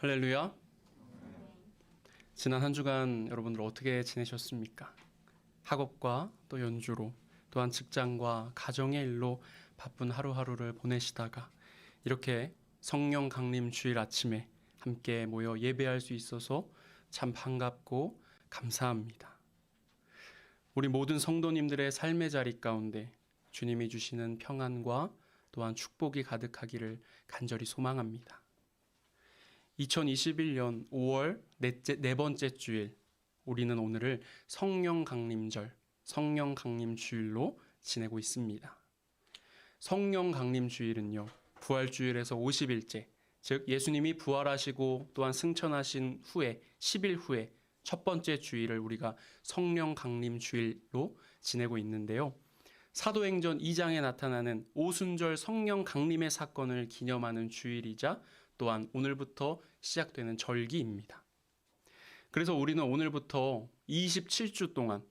할렐루야. 지난 한 주간 여러분들 어떻게 지내셨습니까? 학업과 또 연주로 또한 직장과 가정의 일로 바쁜 하루하루를 보내시다가 이렇게 성령 강림 주일 아침에 함께 모여 예배할 수 있어서 참 반갑고 감사합니다. 우리 모든 성도님들의 삶의 자리 가운데 주님이 주시는 평안과 또한 축복이 가득하기를 간절히 소망합니다. 2021년 5월 넷째, 네 번째 주일, 우리는 오늘을 성령 강림절, 성령 강림 주일로 지내고 있습니다. 성령 강림 주일은요, 부활 주일에서 50일째, 즉 예수님이 부활하시고 또한 승천하신 후에 10일 후에 첫 번째 주일을 우리가 성령 강림 주일로 지내고 있는데요. 사도행전 2장에 나타나는 오순절 성령 강림의 사건을 기념하는 주일이자 또한 오늘부터 시작되는 절기입니다. 그래서 우리는 오늘부터 27주 동안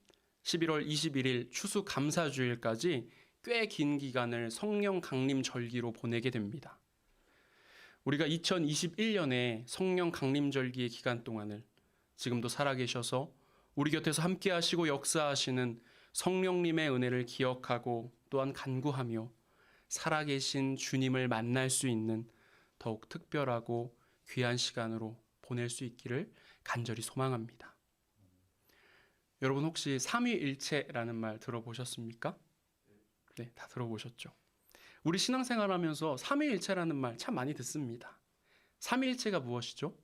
11월 21일 추수 감사주일까지 꽤 긴 기간을 성령 강림 절기로 보내게 됩니다. 우리가 2021년에 성령 강림 절기의 기간 동안을 지금도 살아계셔서 우리 곁에서 함께 하시고 역사하시는 성령님의 은혜를 기억하고 또한 간구하며 살아계신 주님을 만날 수 있는 더욱 특별하고 귀한 시간으로 보낼 수 있기를 간절히 소망합니다. 여러분 혹시 삼위일체라는 말 들어보셨습니까? 네, 다 들어보셨죠. 우리 신앙생활 하면서 삼위일체라는 말 참 많이 듣습니다. 삼위일체가 무엇이죠?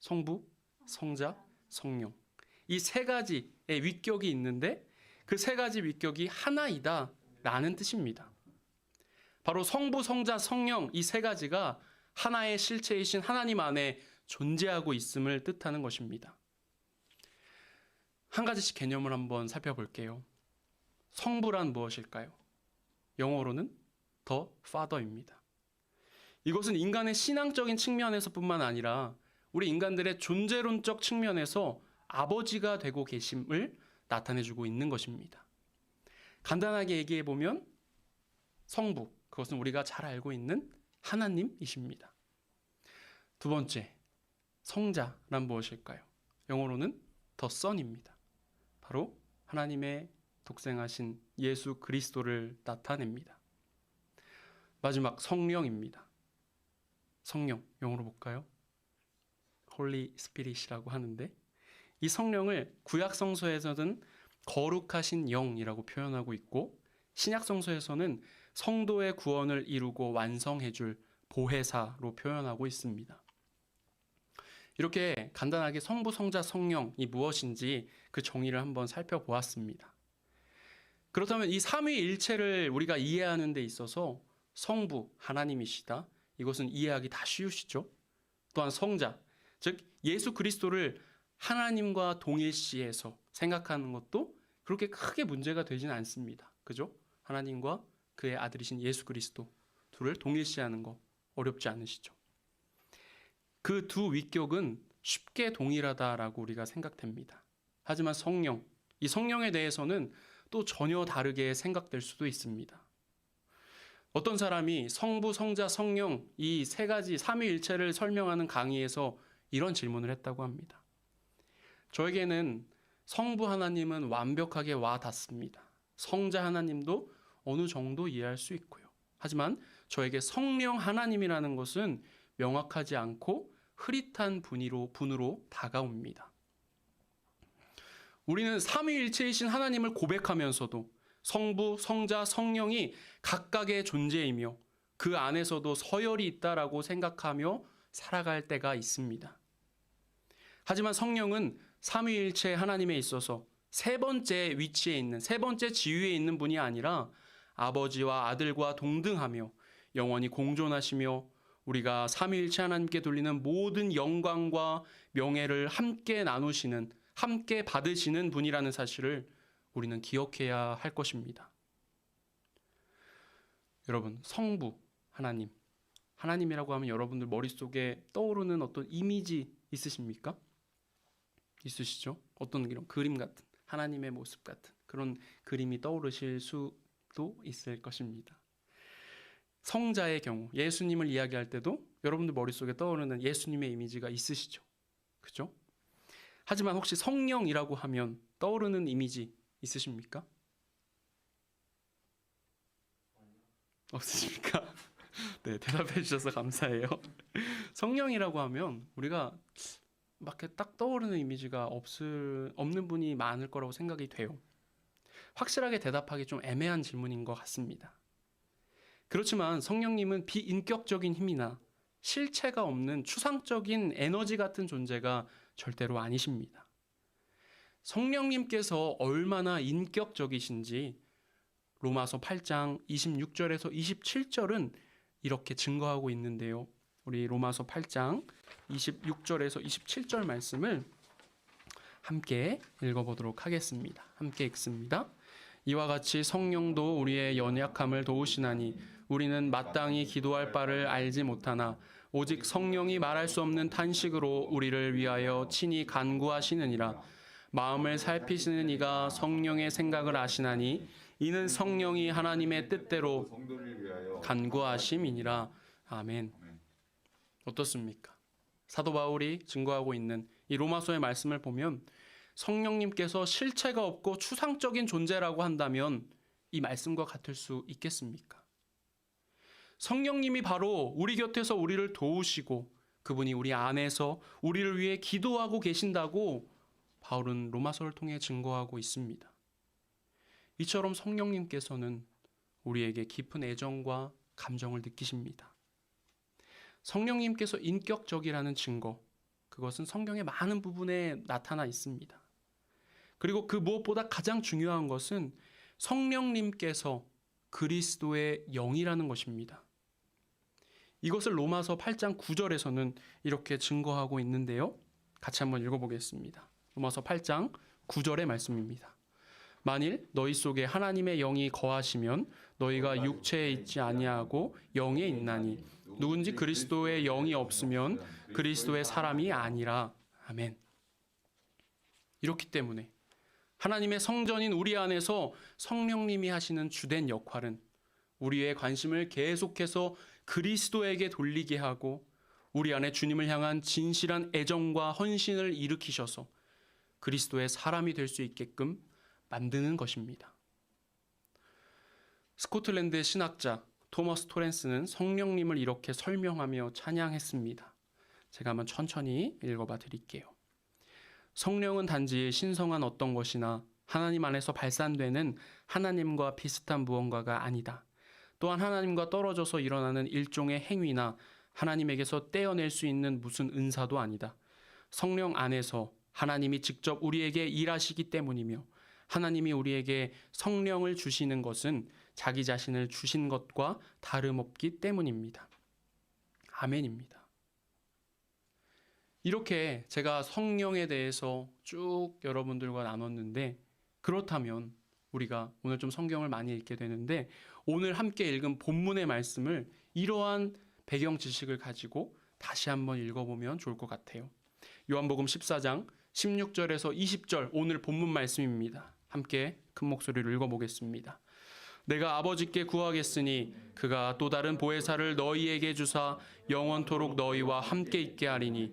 성부, 성자, 성령. 이 세 가지의 위격이 있는데 그 세 가지 위격이 하나이다 라는 뜻입니다. 바로 성부, 성자, 성령 이 세 가지가 하나의 실체이신 하나님 안에 존재하고 있음을 뜻하는 것입니다. 한 가지씩 개념을 한번 살펴볼게요. 성부란 무엇일까요? 영어로는 the father입니다. 이것은 인간의 신앙적인 측면에서뿐만 아니라 우리 인간들의 존재론적 측면에서 아버지가 되고 계심을 나타내주고 있는 것입니다. 간단하게 얘기해 보면 성부, 그것은 우리가 잘 알고 있는 하나님이십니다. 두 번째, 성자란 무엇일까요? 영어로는 더 선입니다. 바로 하나님의 독생하신 예수 그리스도를 나타냅니다. 마지막 성령입니다. 성령 영어로 볼까요? 홀리 스피릿이라고 하는데 이 성령을 구약 성서에서는 거룩하신 영이라고 표현하고 있고 신약 성서에서는 성도의 구원을 이루고 완성해 줄 보혜사로 표현하고 있습니다. 이렇게 간단하게 성부, 성자, 성령이 무엇인지 그 정의를 한번 살펴보았습니다. 그렇다면 이 삼위일체를 우리가 이해하는 데 있어서 성부 하나님이시다. 이것은 이해하기 다 쉬우시죠. 또한 성자, 즉 예수 그리스도를 하나님과 동일시해서 생각하는 것도 그렇게 크게 문제가 되지는 않습니다. 그죠? 하나님과 그의 아들이신 예수 그리스도 둘을 동일시하는 거 어렵지 않으시죠? 그 두 위격은 쉽게 동일하다라고 우리가 생각됩니다. 하지만 성령, 이 성령에 대해서는 또 전혀 다르게 생각될 수도 있습니다. 어떤 사람이 성부, 성자, 성령 이 세 가지 삼위일체를 설명하는 강의에서 이런 질문을 했다고 합니다. 저에게는 성부 하나님은 완벽하게 와 닿습니다. 성자 하나님도 어느 정도 이해할 수 있고요. 하지만 저에게 성령 하나님이라는 것은 명확하지 않고 흐릿한 분위로, 분으로 다가옵니다. 우리는 삼위일체이신 하나님을 고백하면서도 성부, 성자, 성령이 각각의 존재이며 그 안에서도 서열이 있다라고 생각하며 살아갈 때가 있습니다. 하지만 성령은 삼위일체 하나님에 있어서 세 번째 위치에 있는 세 번째 지위에 있는 분이 아니라 아버지와 아들과 동등하며 영원히 공존하시며 우리가 삼위일체 하나님께 돌리는 모든 영광과 명예를 함께 나누시는 함께 받으시는 분이라는 사실을 우리는 기억해야 할 것입니다. 여러분, 성부 하나님. 하나님이라고 하면 여러분들 머릿속에 떠오르는 어떤 이미지 있으십니까? 있으시죠? 어떤 이런 그림 같은 하나님의 모습 같은 그런 그림이 떠오르실 수 도 있을 것입니다. 성자의 경우 예수님을 이야기할 때도 여러분들 머릿속에 떠오르는 예수님의 이미지가 있으시죠. 그죠? 하지만 혹시 성령이라고 하면 떠오르는 이미지 있으십니까? 없으십니까? 네, 대답해 주셔서 감사해요. 성령이라고 하면 우리가 막 이렇게 딱 떠오르는 이미지가 없을 없는 분이 많을 거라고 생각이 돼요. 확실하게 대답하기 좀 애매한 질문인 것 같습니다. 그렇지만 성령님은 비인격적인 힘이나 실체가 없는 추상적인 에너지 같은 존재가 절대로 아니십니다. 성령님께서 얼마나 인격적이신지 로마서 8장 26절에서 27절은 이렇게 증거하고 있는데요. 우리 로마서 8장 26절에서 27절 말씀을 함께 읽어보도록 하겠습니다. 함께 읽습니다. 이와 같이 성령도 우리의 연약함을 도우시나니 우리는 마땅히 기도할 바를 알지 못하나 오직 성령이 말할 수 없는 탄식으로 우리를 위하여 친히 간구하시느니라 마음을 살피시는 이가 성령의 생각을 아시나니 이는 성령이 하나님의 뜻대로 간구하심이니라 아멘. 어떻습니까? 사도 바울이 증거하고 있는 이 로마서의 말씀을 보면 성령님께서 실체가 없고 추상적인 존재라고 한다면 이 말씀과 같을 수 있겠습니까? 성령님이 바로 우리 곁에서 우리를 도우시고 그분이 우리 안에서 우리를 위해 기도하고 계신다고 바울은 로마서를 통해 증거하고 있습니다. 이처럼 성령님께서는 우리에게 깊은 애정과 감정을 느끼십니다. 성령님께서 인격적이라는 증거, 그것은 성경의 많은 부분에 나타나 있습니다. 그리고 그 무엇보다 가장 중요한 것은 성령님께서 그리스도의 영이라는 것입니다. 이것을 로마서 8장 9절에서는 이렇게 증거하고 있는데요. 같이 한번 읽어보겠습니다. 로마서 8장 9절의 말씀입니다. 만일 너희 속에 하나님의 영이 거하시면 너희가 육체에 있지 아니하고 영에 있나니 누군지 그리스도의 영이 없으면 그리스도의 사람이 아니라 아멘. 이렇기 때문에 하나님의 성전인 우리 안에서 성령님이 하시는 주된 역할은 우리의 관심을 계속해서 그리스도에게 돌리게 하고 우리 안에 주님을 향한 진실한 애정과 헌신을 일으키셔서 그리스도의 사람이 될 수 있게끔 만드는 것입니다. 스코틀랜드의 신학자 토머스 토렌스는 성령님을 이렇게 설명하며 찬양했습니다. 제가 한번 천천히 읽어봐 드릴게요. 성령은 단지 신성한 어떤 것이나 하나님 안에서 발산되는 하나님과 비슷한 무언가가 아니다. 또한 하나님과 떨어져서 일어나는 일종의 행위나 하나님에게서 떼어낼 수 있는 무슨 은사도 아니다. 성령 안에서 하나님이 직접 우리에게 일하시기 때문이며 하나님이 우리에게 성령을 주시는 것은 자기 자신을 주신 것과 다름없기 때문입니다. 아멘입니다. 이렇게 제가 성령에 대해서 쭉 여러분들과 나눴는데 그렇다면 우리가 오늘 좀 성경을 많이 읽게 되는데 오늘 함께 읽은 본문의 말씀을 이러한 배경 지식을 가지고 다시 한번 읽어보면 좋을 것 같아요. 요한복음 14장 16절에서 20절 오늘 본문 말씀입니다. 함께 큰 목소리로 읽어보겠습니다. 내가 아버지께 구하겠으니 그가 또 다른 보혜사를 너희에게 주사 영원토록 너희와 함께 있게 하리니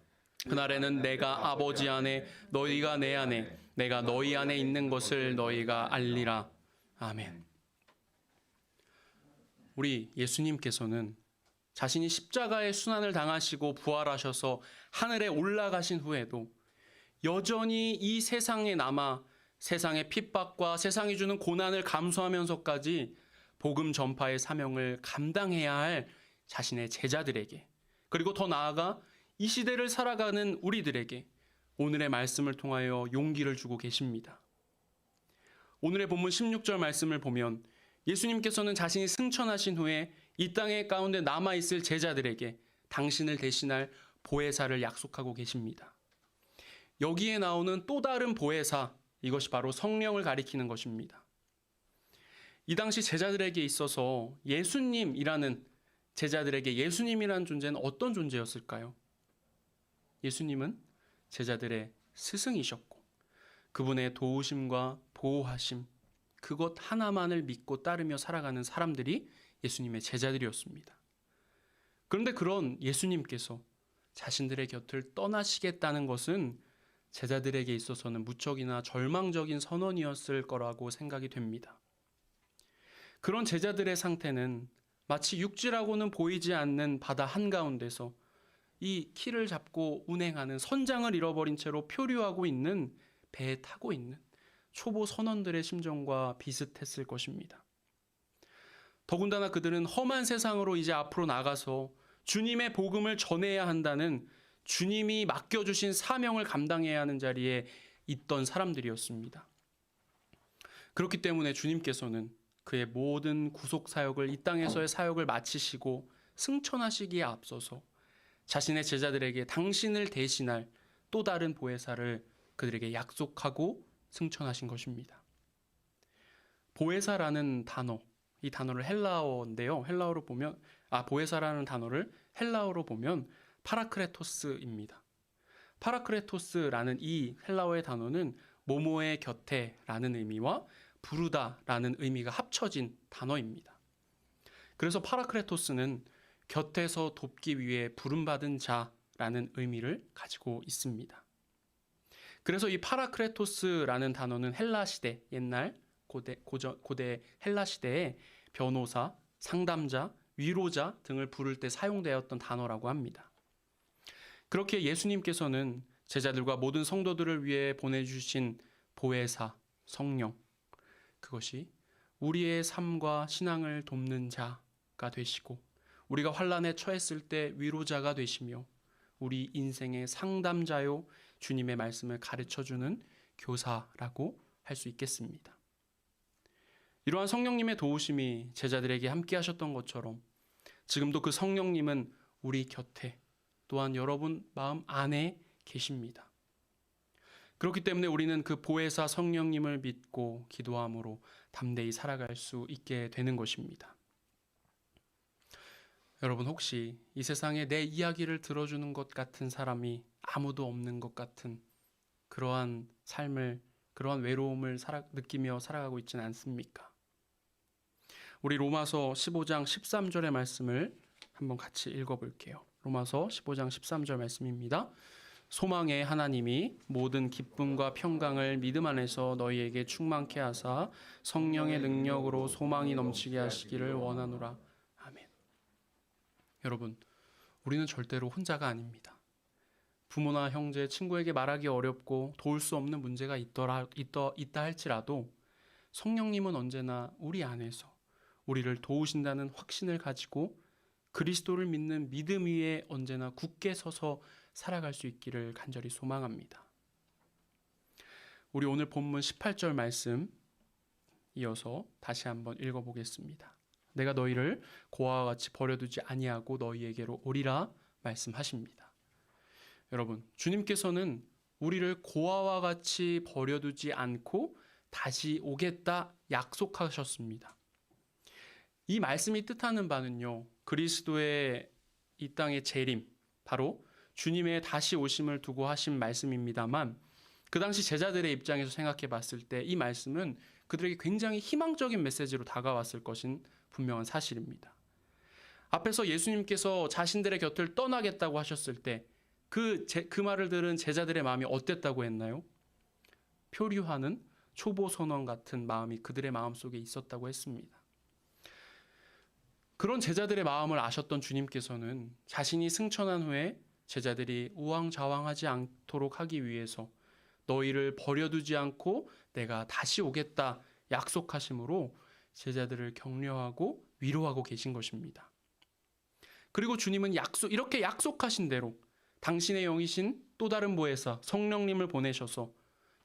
그날에는 내가 아버지 안에 너희가 내 안에 내가 너희 안에 있는 것을 너희가 알리라 아멘. 우리 예수님께서는 자신이 십자가의 순환을 당하시고 부활하셔서 하늘에 올라가신 후에도 여전히 이 세상에 남아 세상의 핍박과 세상이 주는 고난을 감수하면서까지 복음 전파의 사명을 감당해야 할 자신의 제자들에게 그리고 더 나아가 이 시대를 살아가는 우리들에게 오늘의 말씀을 통하여 용기를 주고 계십니다. 오늘의 본문 16절 말씀을 보면 예수님께서는 자신이 승천하신 후에 이 땅의 가운데 남아 있을 제자들에게 당신을 대신할 보혜사를 약속하고 계십니다. 여기에 나오는 또 다른 보혜사 이것이 바로 성령을 가리키는 것입니다. 이 당시 제자들에게 있어서 예수님이라는 제자들에게 예수님이라는 존재는 어떤 존재였을까요? 예수님은 제자들의 스승이셨고 그분의 도우심과 보호하심 그것 하나만을 믿고 따르며 살아가는 사람들이 예수님의 제자들이었습니다. 그런데 그런 예수님께서 자신들의 곁을 떠나시겠다는 것은 제자들에게 있어서는 무척이나 절망적인 선언이었을 거라고 생각이 됩니다. 그런 제자들의 상태는 마치 육지라고는 보이지 않는 바다 한가운데서 이 키를 잡고 운행하는 선장을 잃어버린 채로 표류하고 있는 배에 타고 있는 초보 선원들의 심정과 비슷했을 것입니다. 더군다나 그들은 험한 세상으로 이제 앞으로 나가서 주님의 복음을 전해야 한다는 주님이 맡겨주신 사명을 감당해야 하는 자리에 있던 사람들이었습니다. 그렇기 때문에 주님께서는 그의 모든 구속 사역을 이 땅에서의 사역을 마치시고 승천하시기에 앞서서 자신의 제자들에게 당신을 대신할 또 다른 보혜사를 그들에게 약속하고 승천하신 것입니다. 보혜사라는 단어, 이 단어를 헬라어인데요. 헬라어로 보면 아 보혜사라는 단어를 헬라어로 보면 파라크레토스입니다. 파라크레토스라는 이 헬라어의 단어는 모모의 곁에라는 의미와 부르다라는 의미가 합쳐진 단어입니다. 그래서 파라크레토스는 곁에서 돕기 위해 부름받은 자라는 의미를 가지고 있습니다. 그래서 이 파라크레토스라는 단어는 헬라 시대 옛날 고대 고저, 고대 헬라 시대에 변호사, 상담자, 위로자 등을 부를 때 사용되었던 단어라고 합니다. 그렇게 예수님께서는 제자들과 모든 성도들을 위해 보내주신 보혜사, 성령, 그것이 우리의 삶과 신앙을 돕는 자가 되시고 우리가 환란에 처했을 때 위로자가 되시며 우리 인생의 상담자요 주님의 말씀을 가르쳐 주는 교사라고 할 수 있겠습니다. 이러한 성령님의 도우심이 제자들에게 함께 하셨던 것처럼 지금도 그 성령님은 우리 곁에 또한 여러분 마음 안에 계십니다. 그렇기 때문에 우리는 그 보혜사 성령님을 믿고 기도함으로 담대히 살아갈 수 있게 되는 것입니다. 여러분 혹시 이 세상에 내 이야기를 들어주는 것 같은 사람이 아무도 없는 것 같은 그러한 삶을 그러한 외로움을 살아, 느끼며 살아가고 있지는 않습니까? 우리 로마서 15장 13절의 말씀을 한번 같이 읽어볼게요. 로마서 15장 13절 말씀입니다. 소망의 하나님이 모든 기쁨과 평강을 믿음 안에서 너희에게 충만케 하사 성령의 능력으로 소망이 넘치게 하시기를 원하노라. 여러분, 우리는 절대로 혼자가 아닙니다. 부모나 형제, 친구에게 말하기 어렵고 도울 수 없는 문제가 있더라, 있더, 있다 할지라도 성령님은 언제나 우리 안에서 우리를 도우신다는 확신을 가지고 그리스도를 믿는 믿음 위에 언제나 굳게 서서 살아갈 수 있기를 간절히 소망합니다. 우리 오늘 본문 18절 말씀 이어서 다시 한번 읽어보겠습니다. 내가 너희를 고아와 같이 버려두지 아니하고 너희에게로 오리라 말씀하십니다. 여러분, 주님께서는 우리를 고아와 같이 버려두지 않고 다시 오겠다 약속하셨습니다. 이 말씀이 뜻하는 바는요, 그리스도의 이 땅의 재림, 바로 주님의 다시 오심을 두고 하신 말씀입니다만, 그 당시 제자들의 입장에서 생각해 봤을 때 이 말씀은 그들에게 굉장히 희망적인 메시지로 다가왔을 것인 분명한 사실입니다. 앞에서 예수님께서 자신들의 곁을 떠나겠다고 하셨을 때그그 말을 들은 제자들의 마음이 어땠다고 했나요? 표류하는 초보 선원 같은 마음이 그들의 마음 속에 있었다고 했습니다. 그런 제자들의 마음을 아셨던 주님께서는 자신이 승천한 후에 제자들이 우왕좌왕하지 않도록 하기 위해서 너희를 버려두지 않고 내가 다시 오겠다 약속하심으로 제자들을 격려하고 위로하고 계신 것입니다. 그리고 주님은 약속 이렇게 약속하신 대로 당신의 영이신 또 다른 보혜사 성령님을 보내셔서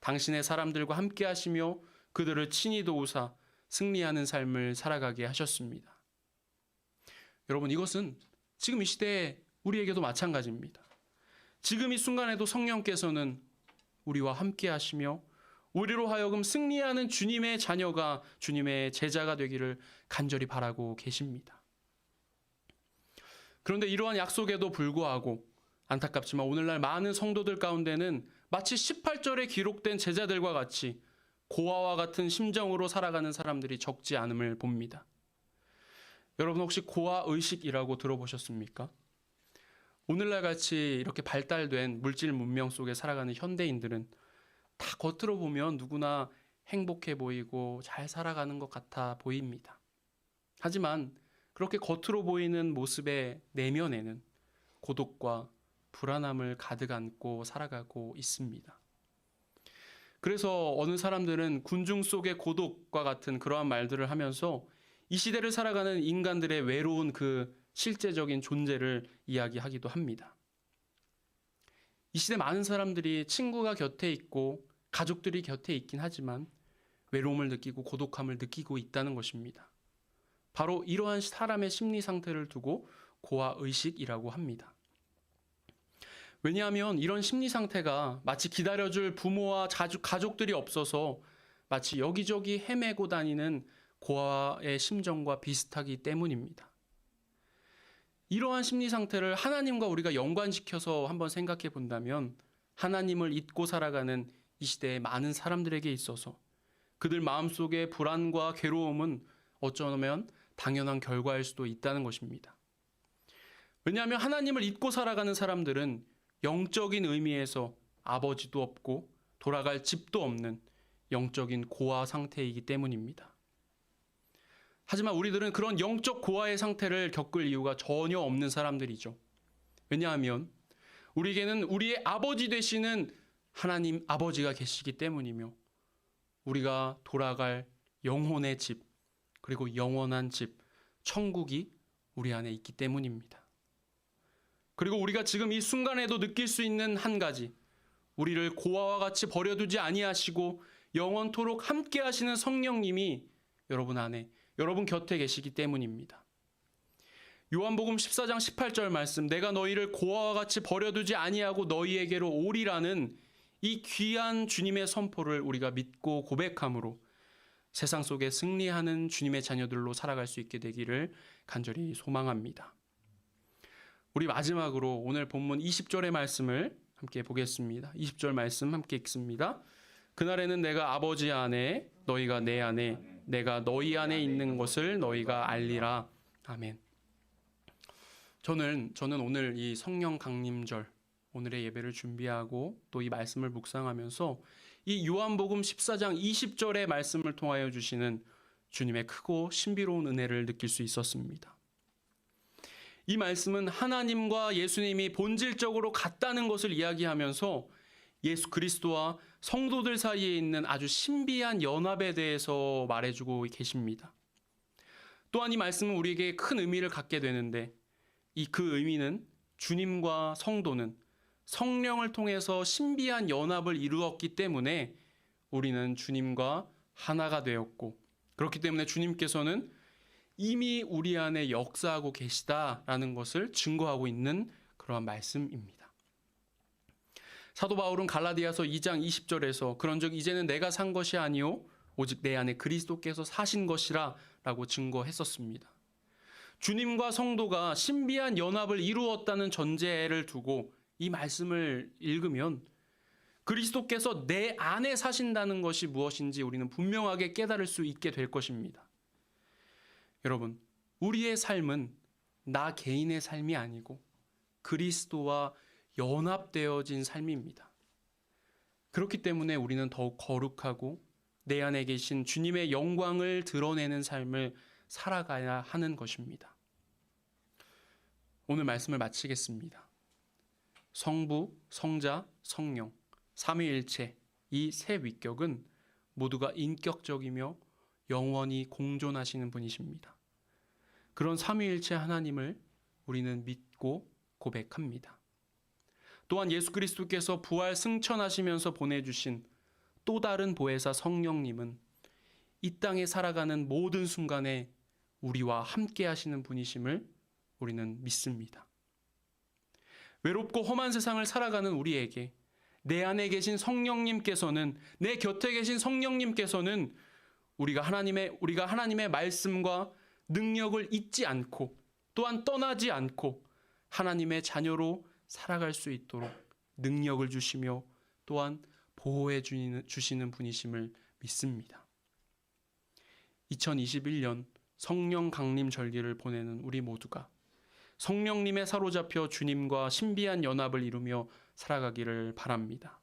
당신의 사람들과 함께 하시며 그들을 친히 도우사 승리하는 삶을 살아가게 하셨습니다. 여러분 이것은 지금 이 시대에 우리에게도 마찬가지입니다. 지금 이 순간에도 성령께서는 우리와 함께 하시며 우리로 하여금 승리하는 주님의 자녀가 주님의 제자가 되기를 간절히 바라고 계십니다. 그런데 이러한 약속에도 불구하고 안타깝지만 오늘날 많은 성도들 가운데는 마치 18절에 기록된 제자들과 같이 고아와 같은 심정으로 살아가는 사람들이 적지 않음을 봅니다. 여러분 혹시 고아 의식이라고 들어보셨습니까? 오늘날 같이 이렇게 발달된 물질 문명 속에 살아가는 현대인들은 다 겉으로 보면 누구나 행복해 보이고 잘 살아가는 것 같아 보입니다. 하지만 그렇게 겉으로 보이는 모습의 내면에는 고독과 불안함을 가득 안고 살아가고 있습니다. 그래서 어느 사람들은 군중 속의 고독과 같은 그러한 말들을 하면서 이 시대를 살아가는 인간들의 외로운 그 실제적인 존재를 이야기하기도 합니다. 이 시대 많은 사람들이 친구가 곁에 있고 가족들이 곁에 있긴 하지만 외로움을 느끼고 고독함을 느끼고 있다는 것입니다. 바로 이러한 사람의 심리 상태를 두고 고아 의식이라고 합니다. 왜냐하면 이런 심리 상태가 마치 기다려줄 부모와 자주, 가족들이 없어서 마치 여기저기 헤매고 다니는 고아의 심정과 비슷하기 때문입니다. 이러한 심리 상태를 하나님과 우리가 연관시켜서 한번 생각해 본다면 하나님을 잊고 살아가는 이 시대의 많은 사람들에게 있어서 그들 마음속의 불안과 괴로움은 어쩌면 당연한 결과일 수도 있다는 것입니다. 왜냐하면 하나님을 잊고 살아가는 사람들은 영적인 의미에서 아버지도 없고 돌아갈 집도 없는 영적인 고아 상태이기 때문입니다. 하지만 우리들은 그런 영적 고아의 상태를 겪을 이유가 전혀 없는 사람들이죠. 왜냐하면 우리에게는 우리의 아버지 되시는 하나님 아버지가 계시기 때문이며 우리가 돌아갈 영혼의 집, 그리고 영원한 집, 천국이 우리 안에 있기 때문입니다. 그리고 우리가 지금 이 순간에도 느낄 수 있는 한 가지, 우리를 고아와 같이 버려두지 아니하시고 영원토록 함께 하시는 성령님이 여러분 안에, 여러분 곁에 계시기 때문입니다. 요한복음 14장 18절 말씀, 내가 너희를 고아와 같이 버려두지 아니하고 너희에게로 오리라는 이 귀한 주님의 선포를 우리가 믿고 고백함으로 세상 속에 승리하는 주님의 자녀들로 살아갈 수 있게 되기를 간절히 소망합니다. 우리 마지막으로 오늘 본문 20절의 말씀을 함께 보겠습니다. 20절 말씀 함께 읽습니다. 그날에는 내가 아버지 안에 너희가 내 안에 내가 너희 안에 있는 것을 너희가 알리라. 아멘. 저는 저는 오늘 이 성령 강림절 오늘의 예배를 준비하고 또 이 말씀을 묵상하면서 이 요한복음 14장 20절의 말씀을 통하여 주시는 주님의 크고 신비로운 은혜를 느낄 수 있었습니다. 이 말씀은 하나님과 예수님이 본질적으로 같다는 것을 이야기하면서 예수 그리스도와 성도들 사이에 있는 아주 신비한 연합에 대해서 말해주고 계십니다. 또한 이 말씀은 우리에게 큰 의미를 갖게 되는데 이 그 의미는 주님과 성도는 성령을 통해서 신비한 연합을 이루었기 때문에 우리는 주님과 하나가 되었고 그렇기 때문에 주님께서는 이미 우리 안에 역사하고 계시다라는 것을 증거하고 있는 그러한 말씀입니다. 사도 바울은 갈라디아서 2장 20절에서 그런즉 이제는 내가 산 것이 아니요 오직 내 안에 그리스도께서 사신 것이라라고 증거했었습니다. 주님과 성도가 신비한 연합을 이루었다는 전제를 두고 이 말씀을 읽으면 그리스도께서 내 안에 사신다는 것이 무엇인지 우리는 분명하게 깨달을 수 있게 될 것입니다. 여러분, 우리의 삶은 나 개인의 삶이 아니고 그리스도와 연합되어진 삶입니다. 그렇기 때문에 우리는 더욱 거룩하고 내 안에 계신 주님의 영광을 드러내는 삶을 살아가야 하는 것입니다. 오늘 말씀을 마치겠습니다. 성부, 성자, 성령, 삼위일체 이 세 위격은 모두가 인격적이며 영원히 공존하시는 분이십니다. 그런 삼위일체 하나님을 우리는 믿고 고백합니다. 또한 예수 그리스도께서 부활 승천하시면서 보내주신 또 다른 보혜사 성령님은 이 땅에 살아가는 모든 순간에 우리와 함께 하시는 분이심을 우리는 믿습니다. 외롭고 험한 세상을 살아가는 우리에게 내 안에 계신 성령님께서는 내 곁에 계신 성령님께서는 우리가 하나님의 우리가 하나님의 말씀과 능력을 잊지 않고 또한 떠나지 않고 하나님의 자녀로 살아갈 수 있도록 능력을 주시며 또한 보호해 주시는, 분이심을 믿습니다. 2021년 성령 강림 절기를 보내는 우리 모두가 성령님에 사로잡혀 주님과 신비한 연합을 이루며 살아가기를 바랍니다.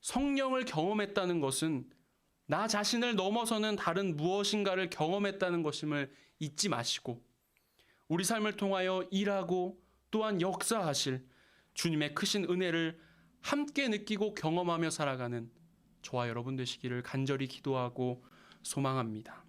성령을 경험했다는 것은 나 자신을 넘어서는 다른 무엇인가를 경험했다는 것임을 잊지 마시고 우리 삶을 통하여 일하고 또한 역사하실 주님의 크신 은혜를 함께 느끼고 경험하며 살아가는 저와 여러분 되시기를 간절히 기도하고 소망합니다.